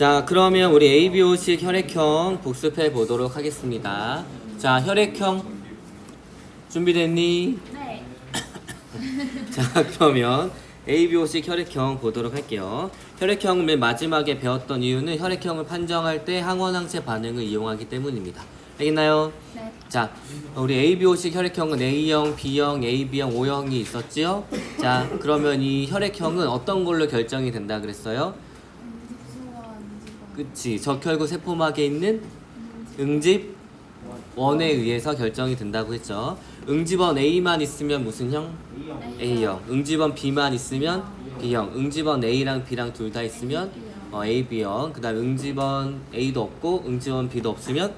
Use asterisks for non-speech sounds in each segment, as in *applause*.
자, 그러면 우리 ABO식 혈액형 복습해 보도록 하겠습니다. 자, 혈액형 준비됐니? 네. *laughs* 자, 그러면 ABO식 혈액형 보도록 할게요. 혈액형을 맨 마지막에 배웠던 이유는 혈액형을 판정할 때 항원항체 반응을 이용하기 때문입니다. 알겠나요? 네. 자, 우리 ABO식 혈액형은 A형, B형, AB형, O형이 있었지요? 자, 그러면 이 혈액형은 어떤 걸로 결정이 된다 그랬어요? 그치 적혈구 세포막에 있는 응집 원에 의해서 결정이 된다고 했죠. 응집원 A만 있으면 무슨 형? A형. 응집원 B만 있으면 B형. 응집원 A랑 B랑 둘 다 있으면 어, AB형. 그다음 응집원 A도 없고 응집원 B도 없으면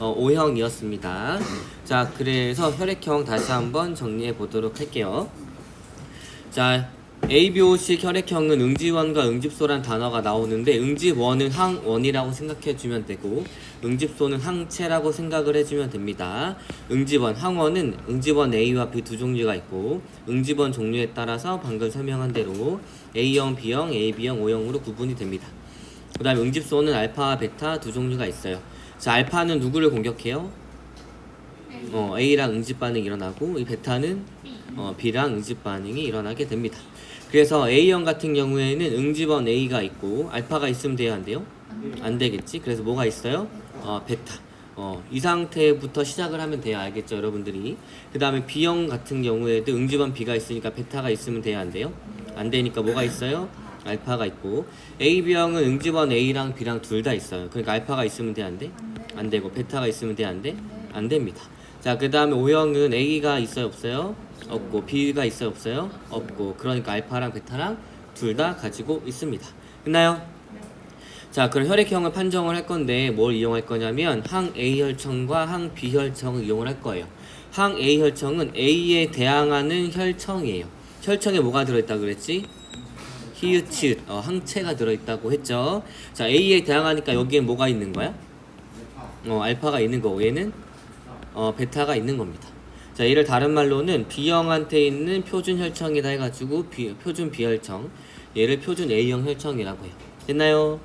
어, O형이었습니다. 자, 그래서 혈액형 다시 한번 정리해 보도록 할게요. 자, ABO식 혈액형은 응집원과 응집소란 단어가 나오는데 응집원은 항원이라고 생각해 주면 되고 응집소는 항체라고 생각을 해주면 됩니다. 응집원, 항원은 응집원 A와 B 두 종류가 있고 응집원 종류에 따라서 방금 설명한 대로 A형, B형, AB형, O형으로 구분이 됩니다. 그 다음에 응집소는 알파와 베타 두 종류가 있어요. 자, 알파는 누구를 공격해요? 어, A랑 응집 반응이 일어나고 이 베타는 어, B랑 응집 반응이 일어나게 됩니다. 그래서 A형 같은 경우에는 응집원 A가 있고 알파가 있으면 돼야 안 돼요? 안 되겠지. 그래서 뭐가 있어요? 어, 베타. 어, 이 상태부터 시작을 하면 돼요. 알겠죠, 여러분들이? 그 다음에 B형 같은 경우에도 응집원 B가 있으니까 베타가 있으면 돼야 안 돼요? 안 되니까 뭐가 있어요? 알파가 있고 AB형은 응집원 A랑 B랑 둘 다 있어요. 그러니까 알파가 있으면 돼, 안 돼? 안 되고 베타가 있으면 돼, 안 돼? 안 됩니다. 자, 그 다음에 O형은 A가 있어요, 없어요? 없고 B가 있어요, 없어요? 없고 그러니까 알파랑 베타랑 둘 다 가지고 있습니다. 됐나요? 자, 그럼 혈액형을 판정을 할 건데 뭘 이용할 거냐면 항 A 혈청과 항 B 혈청을 이용을 할 거예요. 항 A 혈청은 A에 대항하는 혈청이에요. 혈청에 뭐가 들어있다 그랬지? 히읗, 어, 항체가 들어있다고 했죠. 자, A에 대항하니까 여기에 뭐가 있는 거야? 어, 알파가 있는 거고 얘는 어, 베타가 있는 겁니다. 자, 얘를 다른 말로는 B형한테 있는 표준 혈청이다 해가지고 비, 표준 B혈청, 얘를 표준 A형 혈청이라고 해요. 됐나요?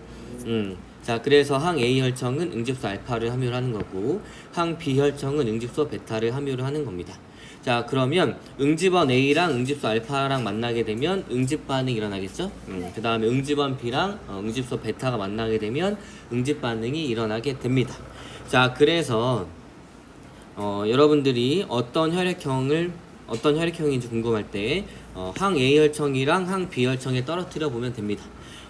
음. 자, 그래서 항 A 혈청은 응집소 알파를 함유를 하는 거고, 항 B 혈청은 응집소 베타를 함유를 하는 겁니다. 자, 그러면 응집원 A랑 응집소 알파랑 만나게 되면 응집 반응이 일어나겠죠? 음, 그 다음에 응집원 B랑 어, 응집소 베타가 만나게 되면 응집 반응이 일어나게 됩니다. 자, 그래서 어, 여러분들이 어떤 혈액형을 어떤 혈액형인지 궁금할 때 어, 항 A 혈청이랑 항 B 혈청에 떨어뜨려 보면 됩니다.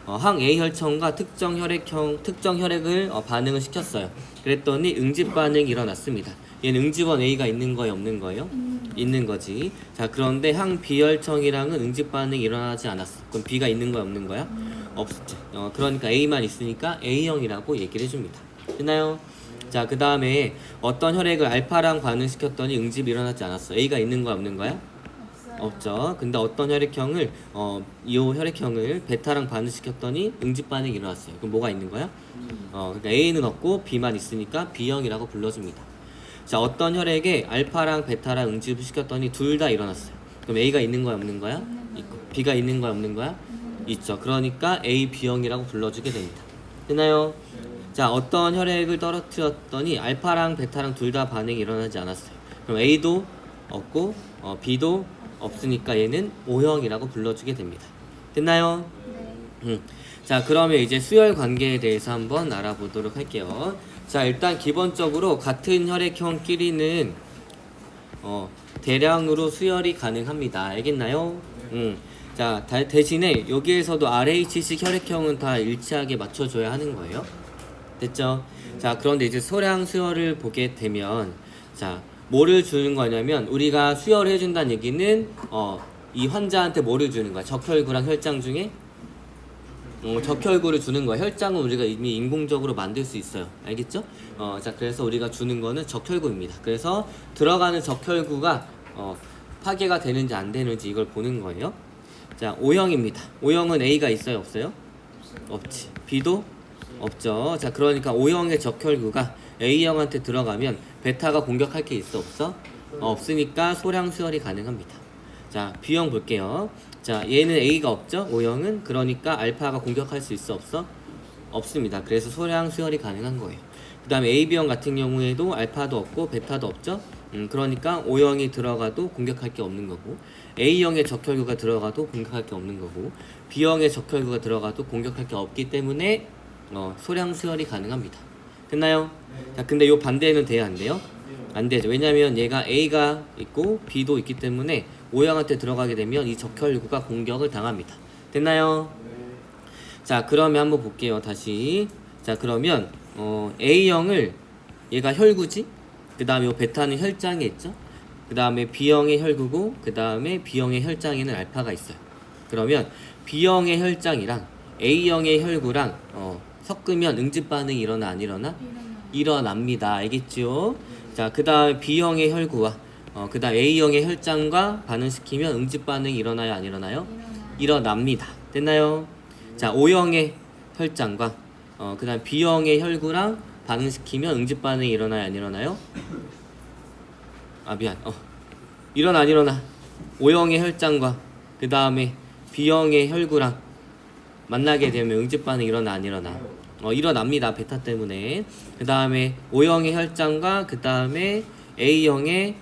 어, 항 A 혈청과 특정 혈액형 특정 혈액을 어, 반응을 시켰어요. 그랬더니 응집 반응이 일어났습니다. 얘는 응집원 A가 있는 거예요, 없는 거예요? 있는 거지. 자, 그런데 항 B 혈청이랑은 응집 반응이 일어나지 않았어. 그럼 B가 있는 거야, 없는 거야? 없지. 어, 그러니까 A만 있으니까 A형이라고 얘기를 해줍니다. 됐나요? 자, 그 다음에 어떤 혈액을 알파랑 반응시켰더니 응집이 일어나지 않았어. A가 있는 거야, 없는 거야? 없어요. 없죠. 근데 어떤 혈액형을 어, 이 혈액형을 베타랑 반응시켰더니 응집 반응이 일어났어요. 그럼 뭐가 있는 거야? 어, 그러니까 A는 없고 B만 있으니까 B형이라고 불러줍니다. 자, 어떤 혈액에 알파랑 베타랑 응집을 시켰더니 둘 다 일어났어요. 그럼 A가 있는 거야, 없는 거야? 있고. B가 있는 거야, 없는 거야? 있죠. 그러니까 A, B형이라고 불러주게 됩니다. 됐나요? 자, 어떤 혈액을 떨어뜨렸더니 알파랑 베타랑 둘 다 반응이 일어나지 않았어요. 그럼 A도 없고 어, B도 없으니까 얘는 O형이라고 불러주게 됩니다. 됐나요? 네. 음. 자, 그러면 이제 수열 관계에 대해서 한번 알아보도록 할게요. 자, 일단 기본적으로 같은 혈액형끼리는 어, 대량으로 수열이 가능합니다. 알겠나요? 음. 자, 다- 대신에 여기에서도 RH식 혈액형은 다 일치하게 맞춰줘야 하는 거예요. 됐죠? 자, 그런데 이제 소량 수혈을 보게 되면, 자, 뭐를 주는 거냐면, 우리가 수혈을 해준다는 얘기는, 어, 이 환자한테 뭐를 주는 거야? 적혈구랑 혈장 중에? 어, 적혈구를 주는 거야. 혈장은 우리가 이미 인공적으로 만들 수 있어요. 알겠죠? 어, 자, 그래서 우리가 주는 거는 적혈구입니다. 그래서 들어가는 적혈구가, 어, 파괴가 되는지 안 되는지 이걸 보는 거예요. 자, O형입니다. O형은 A가 있어요? 없어요? 없지. B도 없죠. 자, 그러니까 O형의 적혈구가 A형한테 들어가면 베타가 공격할 게 있어? 없어? 어, 없으니까 소량 수혈이 가능합니다. 자, B형 볼게요. 자, 얘는 A가 없죠? O형은? 그러니까 알파가 공격할 수 있어? 없어? 없습니다. 그래서 소량 수열이 가능한 거예요. 그 다음에 AB형 같은 경우에도 알파도 없고 베타도 없죠. 음, 그러니까 O형이 들어가도 공격할 게 없는 거고 A형의 적혈구가 들어가도 공격할 게 없는 거고 B형의 적혈구가 들어가도 공격할 게 없기 때문에 어, 소량 수열이 가능합니다. 됐나요? 자, 근데 요 반대는 돼야 안 돼요? 안 되죠. 왜냐면 얘가 A가 있고 B도 있기 때문에 O형한테 들어가게 되면 이 적혈구가 공격을 당합니다. 됐나요? 자, 그러면 한번 볼게요. 다시. 자, 그러면 어, A형을 얘가 혈구지? 그 다음에 요 베타는 혈장에 있죠? 그 다음에 B형의 혈구고 그 다음에 B형의 혈장에는 알파가 있어요. 그러면 B형의 혈장이랑 A형의 혈구랑 어, 섞으면 응집 반응이 일어나 안 일어나? 일어납니다. 알겠죠? 자, 그 다음에 B형의 혈구와 어, 그 다음 A형의 혈장과 반응시키면 응집 반응이 일어나요? 안? 일어나요. 일어납니다. 됐나요? 자, O형의 혈장과 어, 그 다음 B형의 혈구랑 반응시키면 응집 반응이 일어나요? 안 일어나요? 아, 미안. 어. 일어나, 안 일어나. O형의 혈장과 그 다음에 B형의 혈구랑 만나게 되면 응집 반응 일어나, 안 일어나? 어, 일어납니다. 베타 때문에. 그 다음에 O형의 혈장과 그 다음에 A형의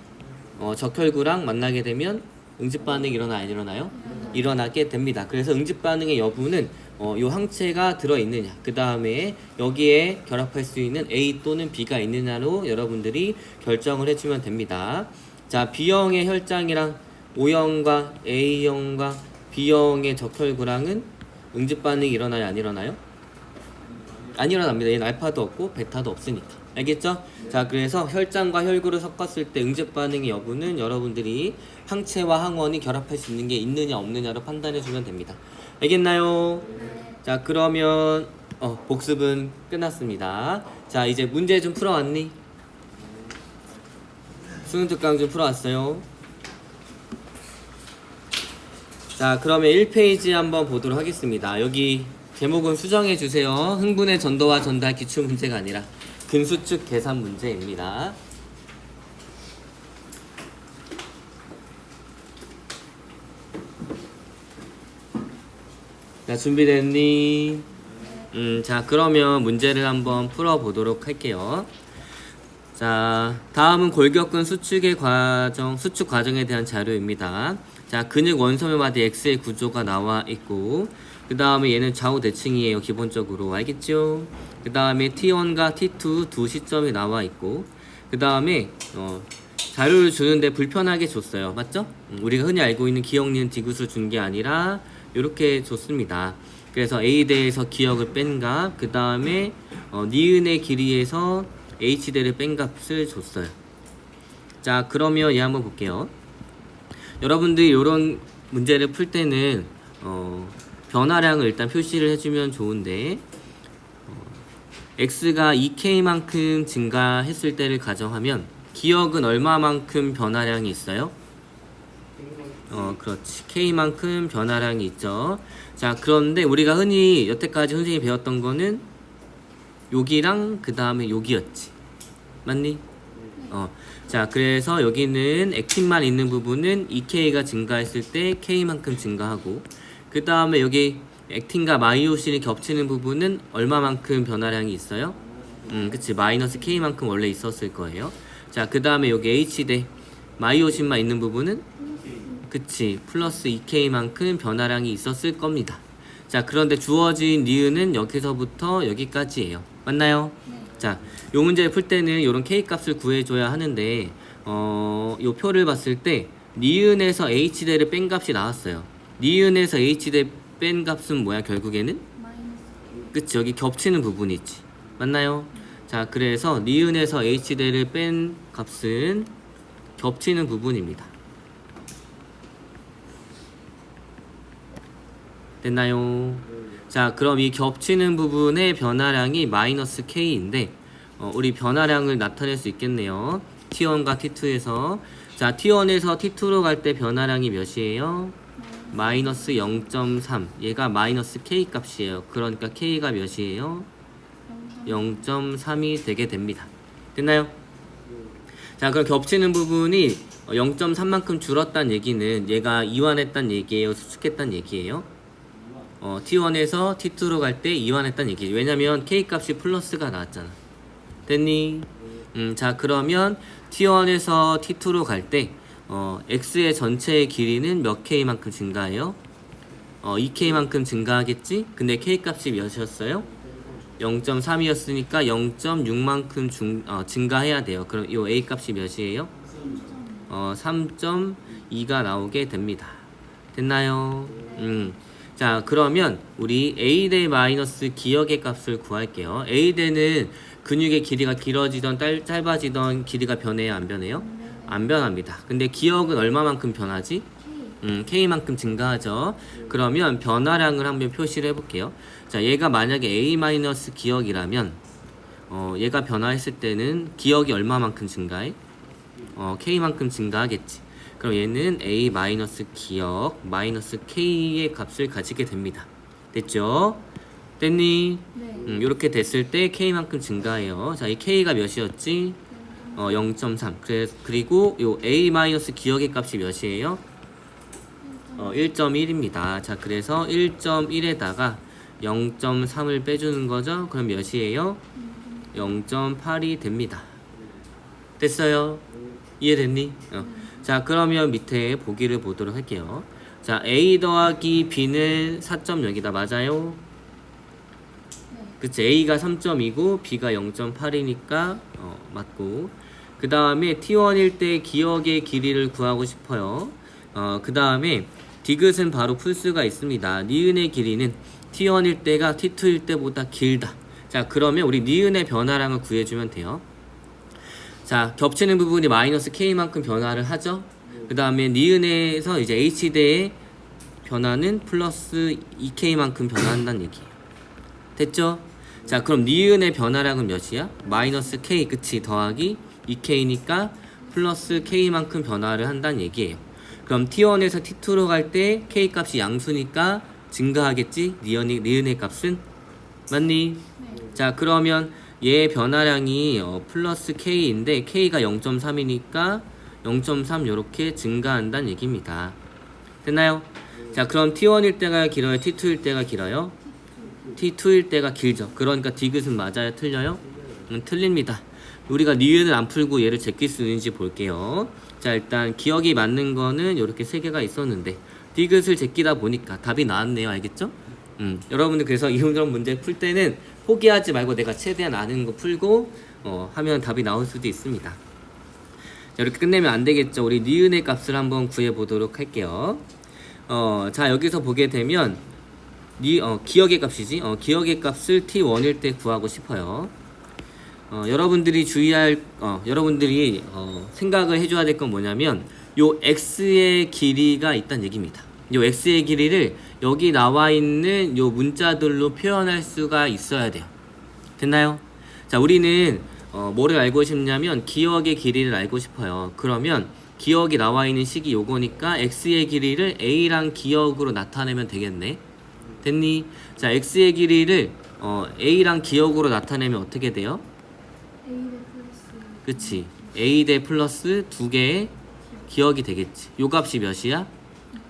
어, 적혈구랑 만나게 되면 응집 반응 일어나, 안 일어나요? 일어나게 됩니다. 그래서 응집 반응의 여부는 어, 요 항체가 들어 있느냐, 그 다음에 여기에 결합할 수 있는 A 또는 B가 있느냐로 여러분들이 결정을 해주면 됩니다. 자, B형의 혈장이랑 O형과 A형과 B형의 적혈구랑은 응집 반응이 일어나요, 안 일어나요? 안 일어납니다. 얘는 알파도 없고 베타도 없으니까. 알겠죠? 자, 그래서 혈장과 혈구를 섞었을 때 응집 반응의 여부는 여러분들이 항체와 항원이 결합할 수 있는 게 있느냐 없느냐로 판단해 주면 됩니다. 알겠나요? 자, 그러면 어, 복습은 끝났습니다. 자, 이제 문제 좀 풀어 왔니? 수능 특강 좀 풀어 왔어요. 자, 그러면 1페이지 한번 보도록 하겠습니다. 여기 제목은 수정해 주세요. 흥분의 전도와 전달 기출 문제가 아니라 근수축 계산 문제입니다. 자, 준비됐니? 음, 자, 그러면 문제를 한번 풀어보도록 할게요. 자, 다음은 골격근 수축의 과정, 수축 과정에 대한 자료입니다. 자, 근육 원소매마다 X의 구조가 나와 있고, 그 다음에 얘는 좌우 대칭이에요, 기본적으로. 알겠죠? 그 다음에 T1과 T2 두 시점이 나와 있고, 그 다음에, 어, 자료를 주는데 불편하게 줬어요. 맞죠? 음, 우리가 흔히 알고 있는 기억, 니은, 디귿을 준 게 아니라, 이렇게 줬습니다. 그래서 A대에서 기억을 뺀 값, 그 다음에, 어, 니은의 길이에서 H대를 뺀 값을 줬어요. 자, 그러면 얘 한번 볼게요. 여러분들이 이런 문제를 풀 때는 어, 변화량을 일단 표시를 해주면 좋은데 어, x가 2k만큼 증가했을 때를 가정하면 기억은 얼마만큼 변화량이 있어요? 어, 그렇지. k만큼 변화량이 있죠. 자, 그런데 우리가 흔히 여태까지 선생님이 배웠던 거는 여기랑 그 다음에 여기였지. 맞니? 어. 자, 그래서 여기는 액틴만 있는 부분은 2K가 증가했을 때 K만큼 증가하고, 그 다음에 여기 액틴과 마이오신이 겹치는 부분은 얼마만큼 변화량이 있어요? 음, 그치. 마이너스 K만큼 원래 있었을 거예요. 자, 그 다음에 여기 H대 마이오신만 있는 부분은 그치. 플러스 2K만큼 변화량이 있었을 겁니다. 자, 그런데 주어진 니은은 여기서부터 여기까지예요. 맞나요? 네. 자, 요 문제를 풀 때는 요런 K 값을 구해줘야 하는데, 어, 요 표를 봤을 때, 니은에서 H대를 뺀 값이 나왔어요. 니은에서 H대 뺀 값은 뭐야, 결국에는? 마이너스. 그치, 여기 겹치는 부분이 있지. 맞나요? 자, 그래서 니은에서 H대를 뺀 값은 겹치는 부분입니다. 됐나요? 자, 그럼 이 겹치는 부분의 변화량이 마이너스 K인데, 어, 우리 변화량을 나타낼 수 있겠네요. T1과 T2에서. 자, T1에서 T2로 갈 때 변화량이 몇이에요? 마이너스 0.3. 얘가 마이너스 K 값이에요. 그러니까 K가 몇이에요? 0.3이 되게 됩니다. 됐나요? 자, 그럼 겹치는 부분이 0.3만큼 줄었다는 얘기는 얘가 이완했다는 얘기예요? 수축했다는 얘기예요? 어, T1에서 T2로 갈 때 이완했다는 얘기예요. 왜냐면 K 값이 플러스가 나왔잖아. 됐니? 음, 자 그러면 T1에서 T2로 갈때 어, X의 전체의 길이는 몇 K만큼 증가해요? 어, 2K만큼 증가하겠지? 근데 K 값이 몇이었어요? 0.3이었으니까 0.6만큼 중, 어, 증가해야 돼요. 그럼 이 A 값이 몇이에요? 어, 3.2가 나오게 됩니다. 됐나요? 음. 자, 그러면 우리 A 대 마이너스 기억의 값을 구할게요. A 대는 근육의 길이가 길어지던 딸, 짧아지던 길이가 변해요, 안 변해요? 안 변합니다. 근데 기억은 얼마만큼 변하지? 음, K만큼 증가하죠. 그러면 변화량을 한번 표시를 해볼게요. 자, 얘가 만약에 A 마이너스 기억이라면, 어, 얘가 변화했을 때는 기억이 얼마만큼 증가해? 어, K만큼 증가하겠지. 그럼 얘는 A 마이너스 기억 마이너스 K의 값을 가지게 됩니다. 됐죠? 됐니? 네. 음, 이렇게 됐을 때 K만큼 증가해요. 자, 이 K가 몇이었지? 어, 0.3. 그래, 그리고 요 A 마이너스 기억의 값이 몇이에요? 어, 1.1입니다. 자, 그래서 1.1에다가 0.3을 빼주는 거죠. 그럼 몇이에요? 0.8이 됩니다. 됐어요? 이해됐니? 어. 자, 그러면 밑에 보기를 보도록 할게요. 자, A 더하기 B는 4.0이다. 맞아요? 네. 그치 A가 3.2고 B가 0.8이니까 어, 맞고. 그 다음에 T1일 때 기억의 길이를 구하고 싶어요. 어, 그 다음에 디귿은 바로 풀 수가 있습니다. 니은의 길이는 T1일 때가 T2일 때보다 길다. 자 그러면 우리 니은의 변화량을 구해주면 돼요. 자 겹치는 부분이 마이너스 K만큼 변화를 하죠. 그 다음에 니은에서 이제 H대의 변화는 플러스 2K만큼 변화한다는 얘기예요. 됐죠? 자 그럼 니은의 변화량은 몇이야? 마이너스 k 그치 더하기 2k니까 플러스 k만큼 변화를 한다는 얘기예요 그럼 t1에서 t2로 갈 때 k 값이 양수니까 증가하겠지? 니은의, 니은의 값은 맞니? 네. 자 그러면 얘 변화량이 어, 플러스 k인데 k가 0.3이니까 0.3 요렇게 증가한다는 얘기입니다 됐나요? 자 그럼 t1일 때가 길어요? t2일 때가 길어요? T2일 때가 길죠. 그러니까 디귿은 맞아요? 틀려요? 음, 틀립니다. 우리가 니은을 안 풀고 얘를 제낄 수 있는지 볼게요. 자, 일단 기억이 맞는 거는 이렇게 세 개가 있었는데 디귿을 제끼다 보니까 답이 나왔네요. 알겠죠? 음, 여러분들 그래서 이런 문제 풀 때는 포기하지 말고 내가 최대한 아는 거 풀고 어, 하면 답이 나올 수도 있습니다. 자, 이렇게 끝내면 안 되겠죠. 우리 니은의 값을 한번 구해 보도록 할게요. 어, 자, 여기서 보게 되면 니, 어, 기억의 값이지. 어, 기억의 값을 t1일 때 구하고 싶어요. 어, 여러분들이 주의할, 어, 여러분들이 어, 생각을 해줘야 될 건 뭐냐면, 요 x의 길이가 있다는 얘기입니다. 요 x의 길이를 여기 나와 있는 요 문자들로 표현할 수가 있어야 돼요. 됐나요? 자, 우리는 어, 뭐를 알고 싶냐면 기억의 길이를 알고 싶어요. 그러면 기억이 나와 있는 식이 요거니까 x의 길이를 a랑 기억으로 나타내면 되겠네. 됐니? 자, x의 길이를 어, a랑 기억으로 나타내면 어떻게 돼요? 그치? a 대 플러스 두 개의 기억이 되겠지. 요 값이 몇이야?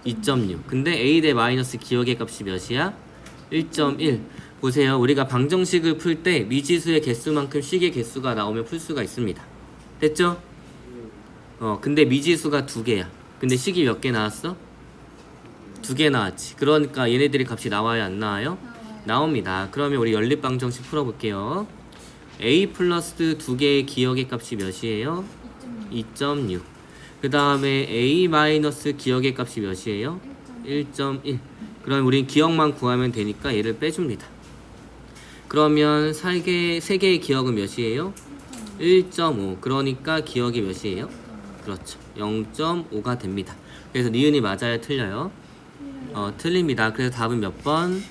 2.6. 근데 a 대 마이너스 기억의 값이 몇이야? 1.1. 보세요. 우리가 방정식을 풀 때 미지수의 개수만큼 식의 개수가 나오면 풀 수가 있습니다. 됐죠? 어, 근데 미지수가 두 개야. 근데 식이 몇 개 나왔어? 두 개 나왔지. 그러니까 얘네들이 값이 나와요, 안 나와요? 나옵니다. 그러면 우리 연립방정식 풀어볼게요. a 플러스 두 개의 기억의 값이 몇이에요? 2.6. 2.6. 그 다음에 a 마이너스 기억의 값이 몇이에요? 1.1. 그럼 우린 기억만 구하면 되니까 얘를 빼줍니다. 그러면 세 개, 세 개의 기억은 몇이에요? 1.5. 그러니까 기억이 몇이에요? 그렇죠. 0.5가 됩니다. 그래서 니은이 맞아요? 틀려요? 어, 틀립니다. 그래서 답은 몇 번?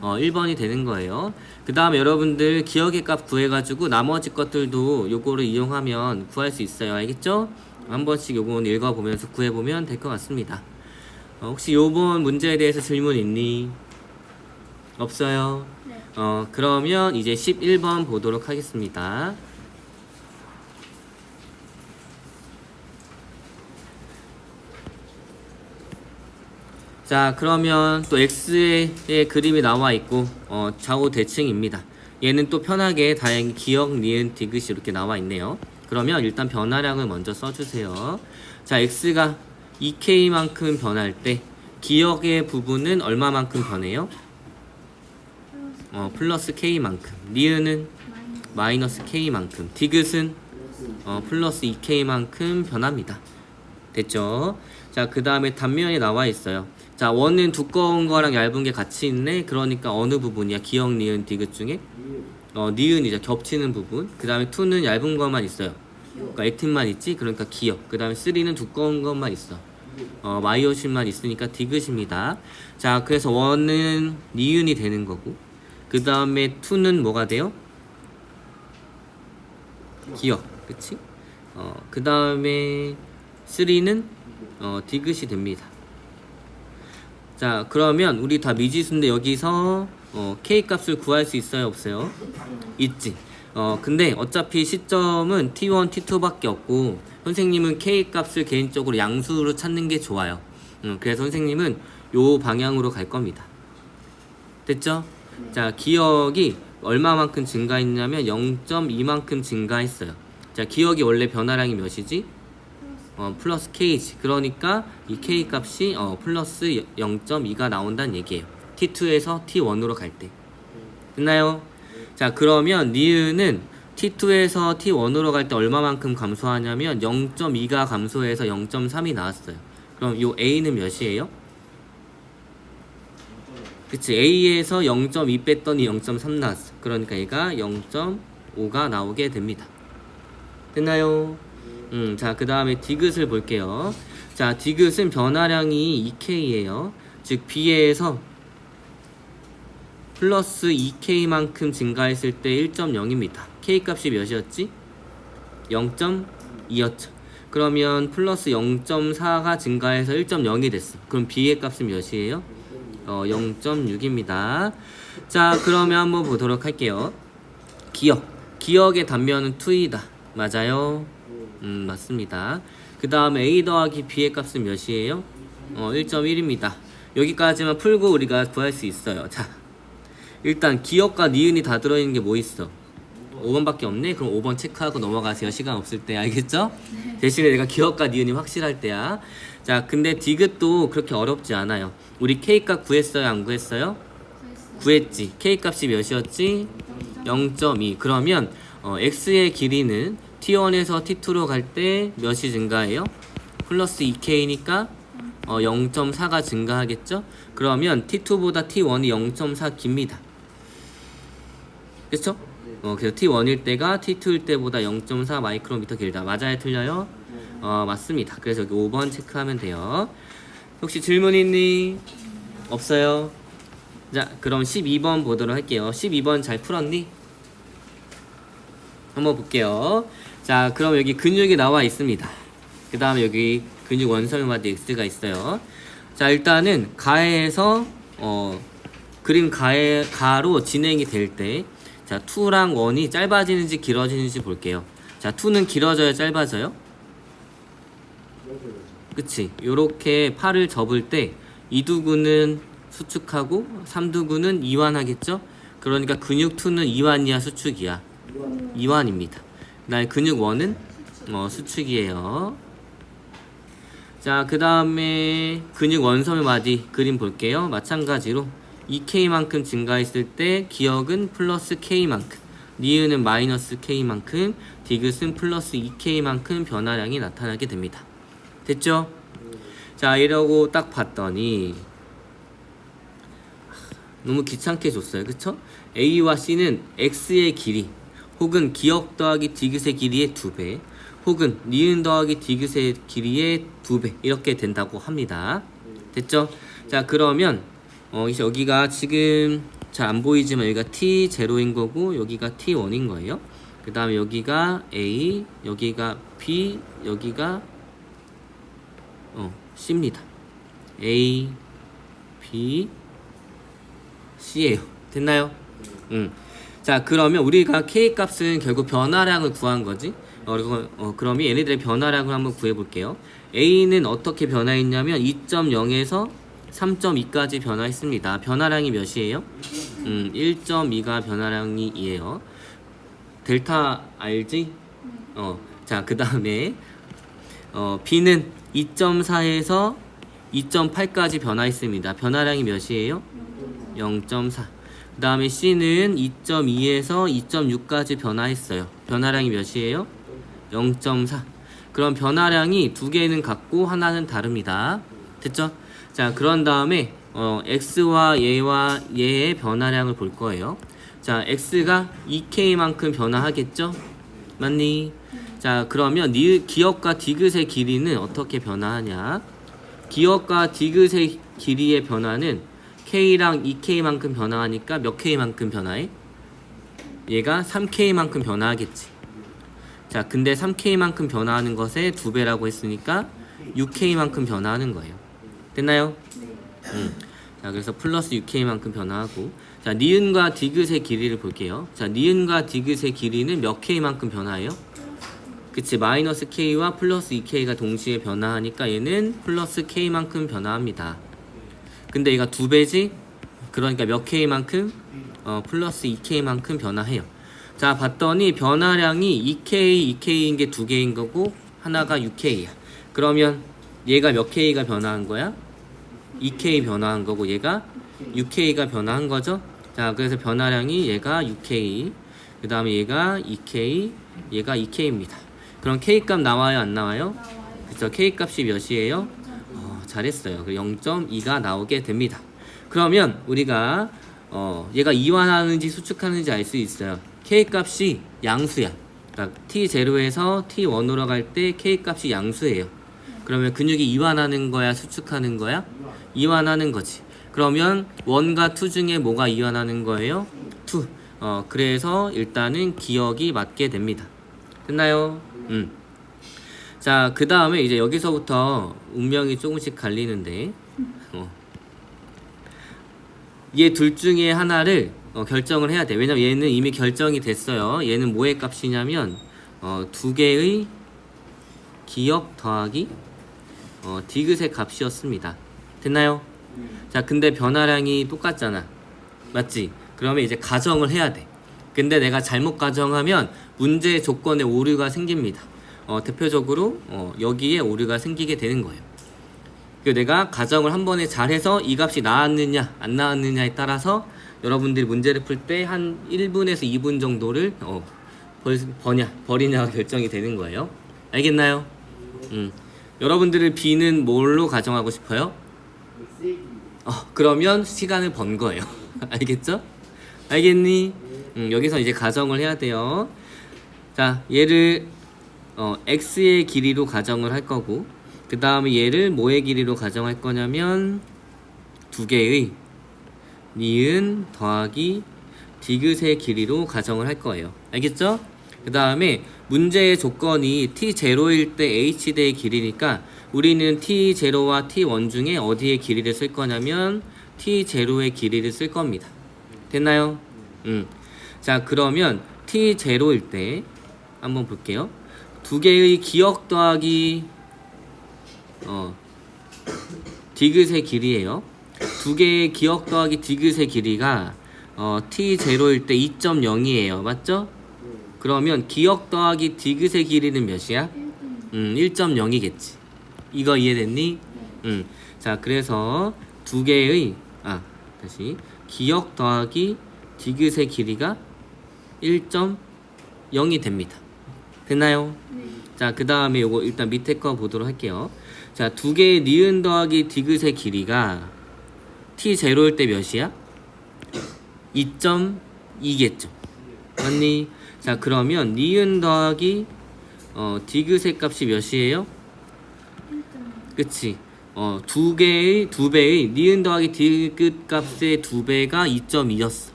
어, 1번이 되는 거예요. 그 다음에 여러분들 기억의 값 구해가지고 나머지 것들도 요거를 이용하면 구할 수 있어요. 알겠죠? 한 번씩 요거는 읽어보면서 구해보면 될 것 같습니다. 어, 혹시 요번 문제에 대해서 질문 있니? 없어요? 네. 어, 그러면 이제 11번 보도록 하겠습니다. 자 그러면 또 x의 그림이 나와 있고 어, 좌우 대칭입니다. 얘는 또 편하게 다행히 기억, 니은, 디귿이 이렇게 나와 있네요. 그러면 일단 변화량을 먼저 써주세요. 자 x가 2k만큼 변할 때 기억의 부분은 얼마만큼 변해요? 어, 플러스 k만큼. 니은은 마이너스 k만큼. 디귿은 어, 플러스 2k만큼 변합니다. 됐죠? 자, 그 다음에 단면이 나와 있어요. 자, 원은 두꺼운 거랑 얇은 게 같이 있네. 그러니까 어느 부분이야? 기억, 니은, 디귿 중에? 어, 니은이죠. 겹치는 부분. 그 다음에 투는 얇은 것만 있어요. 그러니까 액틴만 있지? 그러니까 기억. 그 다음에 쓰리는 두꺼운 것만 있어. 어, 마이오신만 있으니까 디귿입니다. 자, 그래서 원은 니은이 되는 거고. 그 다음에 투는 뭐가 돼요? 기억. 그치? 어, 그 다음에 3는 어, 디귿이 됩니다. 자, 그러면 우리 다 미지수인데 여기서 어, k 값을 구할 수 있어요, 없어요? 있지. 어, 근데 어차피 시점은 t1, t2밖에 없고 선생님은 k 값을 개인적으로 양수로 찾는 게 좋아요. 음, 그래서 선생님은 요 방향으로 갈 겁니다. 됐죠? 자, 기억이 얼마만큼 증가했냐면 0.2만큼 증가했어요. 자, 기억이 원래 변화량이 몇이지? 어, 플러스 k지. 그러니까 이 k 값이 어, 플러스 0.2가 나온다는 얘기예요. t2에서 t1으로 갈 때. 됐나요? 자, 그러면 니은은 t2에서 t1으로 갈 때 얼마만큼 감소하냐면 0.2가 감소해서 0.3이 나왔어요. 그럼 요 a는 몇이에요? 그치 A에서 0.2 뺐더니 0.3 나왔어 그러니까 얘가 0.5가 나오게 됩니다 됐나요? 음, 자, 그 다음에 디귿을 볼게요. 자, 디귿은 변화량이 2K예요. 즉, B에서 플러스 2K만큼 증가했을 때 1.0입니다. K 값이 몇이었지? 0.2였죠. 그러면 플러스 0.4가 증가해서 1.0이 됐어. 그럼 B의 값은 몇이에요? 어, 0.6입니다. 자, 그러면 한번 보도록 할게요. 기억. 기억의 단면은 2이다. 맞아요? 음, 맞습니다. 그 다음에 A 더하기 B의 값은 몇이에요? 어, 1.1입니다. 여기까지만 풀고 우리가 구할 수 있어요. 자, 일단 기억과 니은이 다 들어있는 게 뭐 있어? 5번밖에 없네? 그럼 5번 체크하고 넘어가세요. 시간 없을 때. 알겠죠? 대신에 내가 기억과 니은이 확실할 때야. 자, 근데 디귿도 그렇게 어렵지 않아요. 우리 K 값 구했어요? 안 구했어요? 구했지. K 값이 몇이었지? 0.2. 그러면 어, x의 길이는 t1에서 t2로 갈 때 몇이 증가해요? 플러스 2k니까 어, 0.4가 증가하겠죠? 그러면 t2보다 t1이 0.4 깁니다. 그렇죠? 어, 그래서 t1일 때가 t2일 때보다 0.4 마이크로미터 길다. 맞아요? 틀려요? 어, 맞습니다. 그래서 여기 5번 체크하면 돼요. 혹시 질문 있니? 없어요? 자, 그럼 12번 보도록 할게요. 12번 잘 풀었니? 한번 볼게요. 자, 그럼 여기 근육이 나와 있습니다. 그 다음에 여기 근육 x가 있어요. 자, 일단은 가에서 어, 그림 가에 가로 진행이 될 때, 자, 2랑 1이 짧아지는지 길어지는지 볼게요. 자, 2는 길어져요, 짧아져요? 그치? 요렇게 팔을 접을 때 이두구는 수축하고 삼두구는 이완하겠죠? 그러니까 근육 2는 이완이야, 수축이야? 이완입니다. 그다음에 근육 1은 어, 수축이에요. 자, 그 다음에 근육 원섬의 마디 그림 볼게요. 마찬가지로 2K만큼 증가했을 때 기억은 플러스 K만큼, 니은은 마이너스 K만큼, 디귿은 플러스 2K만큼 변화량이 나타나게 됩니다. 됐죠? 자, 이러고 딱 봤더니 너무 귀찮게 줬어요. 그쵸? A와 C는 X의 길이 혹은 기억 더하기 디귿의 길이의 두 배, 혹은 니은 더하기 디귿의 길이의 두배 이렇게 된다고 합니다. 됐죠? 자 그러면 어 이제 여기가 지금 잘 안 보이지만 여기가 t 제로인 거고 여기가 t 1인 거예요. 그 다음에 여기가 a, 여기가 b, 여기가 어 c입니다. a, b, c예요. 됐나요? 응. 자 그러면 우리가 k 값은 결국 변화량을 구한 거지 어, 그리고 어, 그러면 얘네들의 변화량을 한번 구해 볼게요 a는 어떻게 변화했냐면 2.0에서 3.2까지 변화했습니다. 변화량이 몇이에요? 음, 1.2가 변화량이 2예요. 델타 알지? 어, 자, 그 다음에 어, B는 2.4에서 2.8까지 변화했습니다. 변화량이 몇이에요? 0.4. 그 다음에 C는 2.2에서 2.6까지 변화했어요. 변화량이 몇이에요? 0.4. 그럼 변화량이 두 개는 같고 하나는 다릅니다. 됐죠? 자, 그런 다음에 어, X와 얘와 얘의 변화량을 볼 거예요. 자, X가 2K만큼 변화하겠죠? 맞니? 자, 그러면 니, 기억과 디귿의 길이는 어떻게 변화하냐? 기억과 디귿의 길이의 변화는 K랑 2K만큼 변화하니까 몇 K만큼 변화해? 얘가 3K만큼 변화하겠지. 자, 근데 3K만큼 변화하는 것의 두 배라고 했으니까 6K만큼 변화하는 거예요. 됐나요? 음. 자, 그래서 플러스 6K만큼 변화하고 자, 니은과 디귿의 길이를 볼게요. 자, 니은과 디귿의 길이는 몇 K만큼 변화해요? 그치, 마이너스 K와 플러스 2K가 동시에 변화하니까 얘는 플러스 K만큼 변화합니다. 근데 얘가 두 배지? 그러니까 몇 K만큼? 어, 플러스 2K만큼 변화해요. 자, 봤더니 변화량이 2K, 2K인 게 두 개인 거고 하나가 6K야. 그러면 얘가 몇 K가 변화한 거야? 2K 변화한 거고 얘가 6K가 변화한 거죠. 자, 그래서 변화량이 얘가 6K, 그 다음에 얘가 2K, 얘가 2K입니다. 그럼 K 값 나와요, 안 나와요? 그쵸, K 값이 몇이에요? 어, 잘했어요. 0.2가 나오게 됩니다. 그러면 우리가 어, 얘가 이완하는지 수축하는지 알 수 있어요. K 값이 양수야. 그러니까 T0에서 T1으로 갈 때 K 값이 양수예요. 그러면 근육이 이완하는 거야, 수축하는 거야? 이완하는 거지. 그러면 1과 2 중에 뭐가 이완하는 거예요? 2. 어, 그래서 일단은 기억이 맞게 됩니다. 됐나요? 음. 자, 그 다음에 이제 여기서부터 운명이 조금씩 갈리는데, 어. 얘둘 중에 하나를 어, 결정을 해야 돼. 왜냐면 얘는 이미 결정이 됐어요. 얘는 뭐의 값이냐면, 어, 두 개의 기억 더하기 어, 디귿의 값이었습니다. 됐나요? 자, 근데 변화량이 똑같잖아. 맞지? 그러면 이제 가정을 해야 돼. 근데 내가 잘못 가정하면 문제 조건에 오류가 생깁니다. 어, 대표적으로 어, 여기에 오류가 생기게 되는 거예요. 그 내가 가정을 한 번에 잘해서 이 값이 나왔느냐 안 나왔느냐에 따라서 여러분들이 문제를 풀 때 한 1분에서 2분 정도를 어, 벌, 버냐 버리냐가 결정이 되는 거예요. 알겠나요? 음. 여러분들을 B는 뭘로 가정하고 싶어요? 어, 그러면 시간을 번 거예요. *laughs* 알겠죠? 알겠니? 음, 여기서 이제 가정을 해야 돼요. 자, 얘를 어, x의 길이로 가정을 할 거고, 그 다음에 얘를 뭐의 길이로 가정할 거냐면 두 개의 니은 더하기 디귿의 길이로 가정을 할 거예요. 알겠죠? 그 다음에 문제의 조건이 t0일 때 h대의 길이니까 우리는 t0와 t1 중에 어디의 길이를 쓸 거냐면 t0의 길이를 쓸 겁니다. 됐나요? 음. 자, 그러면 t0일 때 한번 볼게요. 두 개의 기억 더하기 어 디귿의 길이에요. 두 개의 기억 더하기 디귿의 길이가 어, t0일 때 2.0이에요. 맞죠? 그러면 기억 더하기 디귿의 길이는 몇이야? 1분. 음, 1.0이겠지. 이거 이해됐니? 음. 자, 그래서 두 개의 아, 다시 기억 더하기 디귿의 길이가 1.0이 됩니다. 됐나요? 네. 자, 그 다음에 요거 일단 밑에 거 보도록 할게요. 자, 두 개의 니은 더하기 디귿의 길이가 t0일 때 몇이야? 2.2겠죠. 맞니? 자, 그러면 니은 더하기 어, 디귿의 값이 몇이에요? 1점. 그치? 어, 두 개의, 두 배의 니은 더하기 디귿 값의 두 배가 2.2였어.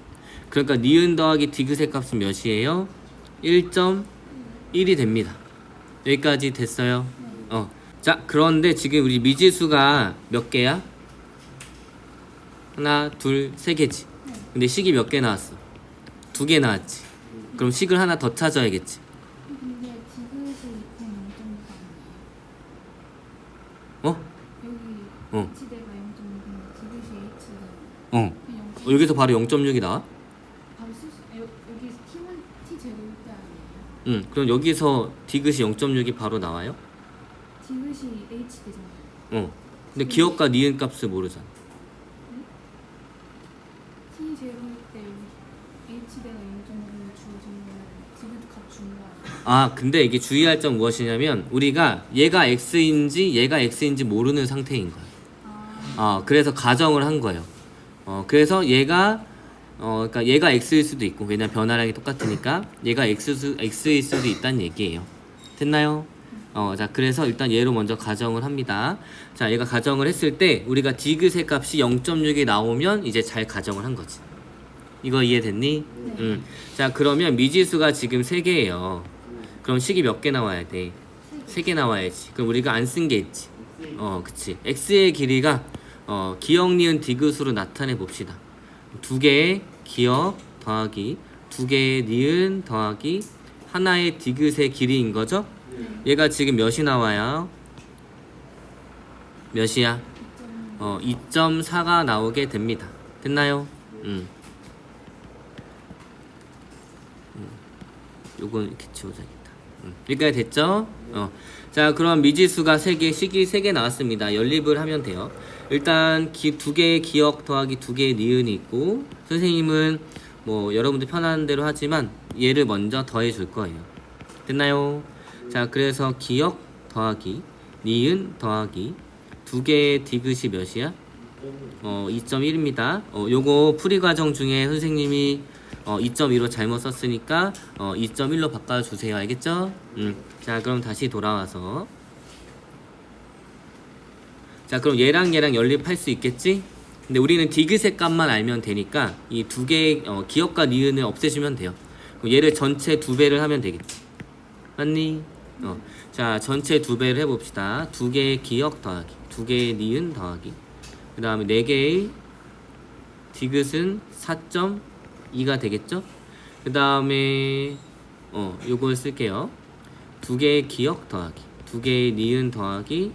그러니까 니은 더하기 디귿의 값은 몇이에요? 1.1이 됩니다. 여기까지 됐어요? 어. 자, 그런데 지금 우리 미지수가 몇 개야? 하나, 둘, 세 개지. 근데 식이 몇 개 나왔어? 두 개 나왔지. 그럼 식을 하나 더 찾아야겠지. 근데 디귿이 2점 0.6 아니에요? 어? 여기 어. H대가 0.6인데 여기서 바로 0.6이 나와? 바로 쓸 수, 여, 여기 T는 T 제곱일 때 아니에요? 응. 그럼 여기서 디귿이 0.6이 바로 나와요? 디귿이 H 되잖아요. 어. 근데 기억과 니은 값을 모르잖아. T 제곱일 때 여기 H대가 0.5를 주어지면 디귿 값 주는 거 아니에요? 아, 근데 이게 주의할 점 무엇이냐면 우리가 얘가 x인지 얘가 x인지 모르는 상태인 거야. 아, 어, 그래서 가정을 한 거예요. 어, 그래서 얘가 어, 그러니까 얘가 x일 수도 있고 왜냐면 변화량이 똑같으니까 얘가 x 수, x일 수도 있다는 얘기예요. 됐나요? 어, 자, 그래서 일단 얘로 먼저 가정을 합니다. 자, 얘가 가정을 했을 때 우리가 디귿의 값이 0.6이 나오면 이제 잘 가정을 한 거지. 이거 이해됐니? 네. 응. 자, 그러면 미지수가 지금 3개예요. 그럼 식이 몇 개 나와야 돼? 세 개. 3개 나와야지. 그럼 우리가 안 쓴 게 있지. 어, 그치. x의 길이가 어, 기억 니은 디귿으로 나타내 봅시다. 두 개의 기억 더하기 두 개의 니은 더하기 하나의 디귿의 길이인 거죠? 얘가 지금 몇이 나와요? 몇이야? 2.6. 어, 2.4가 나오게 됩니다. 됐나요? 음. 음. 요건 이렇게 지워져야겠다. 음. 여기까지 됐죠? 어. 자, 그럼 미지수가 3개, 식이 3개 나왔습니다. 연립을 하면 돼요. 일단 기, 두 개의 기억 더하기 두 개의 니은이 있고 선생님은 뭐 여러분들 편한 대로 하지만 얘를 먼저 더해 줄 거예요. 됐나요? 자, 그래서 기억 더하기 니은 더하기 두 개의 디귿이 몇이야? 어, 2.1입니다. 어, 요거 풀이 과정 중에 선생님이 어, 2.2로 잘못 썼으니까 어, 2.1로 바꿔 주세요. 알겠죠? 음. 자, 그럼 다시 돌아와서 자, 그럼 얘랑 얘랑 연립할 수 있겠지? 근데 우리는 디귿의 값만 알면 되니까 이 두 개의 어, 기억과 니은을 없애주면 돼요. 그럼 얘를 전체 두 배를 하면 되겠지. 맞니? 어. 자, 전체 두 배를 해봅시다. 두 개의 기억 더하기, 두 개의 니은 더하기. 그 다음에 네 개의 디귿은 4.2가 되겠죠? 그 다음에 어, 요걸 쓸게요. 두 개의 기억 더하기, 두 개의 니은 더하기.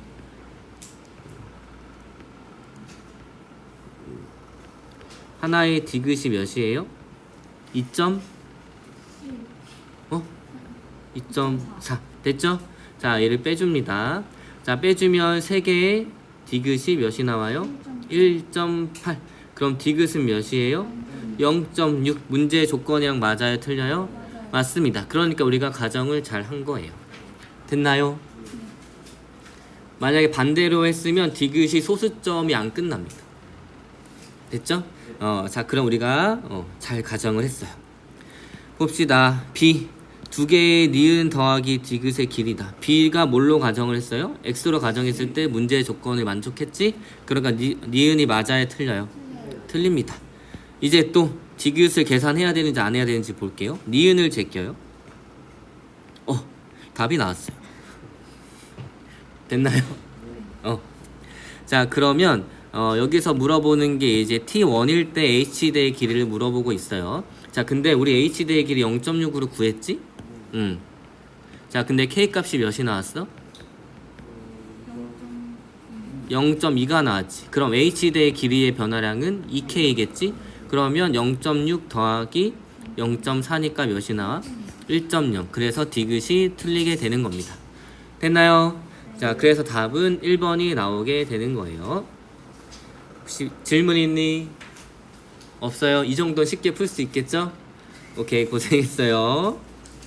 하나의 디귿이 몇이에요? 2. 어? 2.4 됐죠? 자 얘를 빼줍니다 자 빼주면 3개의 디귿이 몇이 나와요? 1.8 그럼 디귿은 몇이에요? 0.6 문제 조건이랑 맞아요 틀려요? 맞습니다 그러니까 우리가 가정을 잘 한 거예요 됐나요? 만약에 반대로 했으면 디귿이 소수점이 안 끝납니다 됐죠? 어, 자 그럼 우리가 어, 잘 가정을 했어요 봅시다. B 두 개의 니은 더하기 디귿의 길이다. B가 뭘로 가정을 했어요? X로 가정했을 때 문제의 조건을 만족했지? 그러니까 니, 니은이 맞아요, 틀려요? 틀려요. 틀립니다. 이제 또 디귿을 계산해야 되는지 안 해야 되는지 볼게요. 니은을 제껴요. 어, 답이 나왔어요. 됐나요? 어. 자, 그러면 어, 여기서 물어보는 게 이제 T1일 때 H대의 길이를 물어보고 있어요. 자, 근데 우리 H대의 길이 0.6으로 구했지? 음. 자, 근데 K 값이 몇이 나왔어? 0.2가 나왔지. 그럼 H대의 길이의 변화량은 2K겠지? 그러면 0.6 더하기 0.4니까 몇이 나와? 1.0. 그래서 디귿이 틀리게 되는 겁니다. 됐나요? 자, 그래서 답은 1번이 나오게 되는 거예요. 혹시 질문 있니? 없어요? 이 정도는 쉽게 풀 수 있겠죠? 오케이, 고생했어요.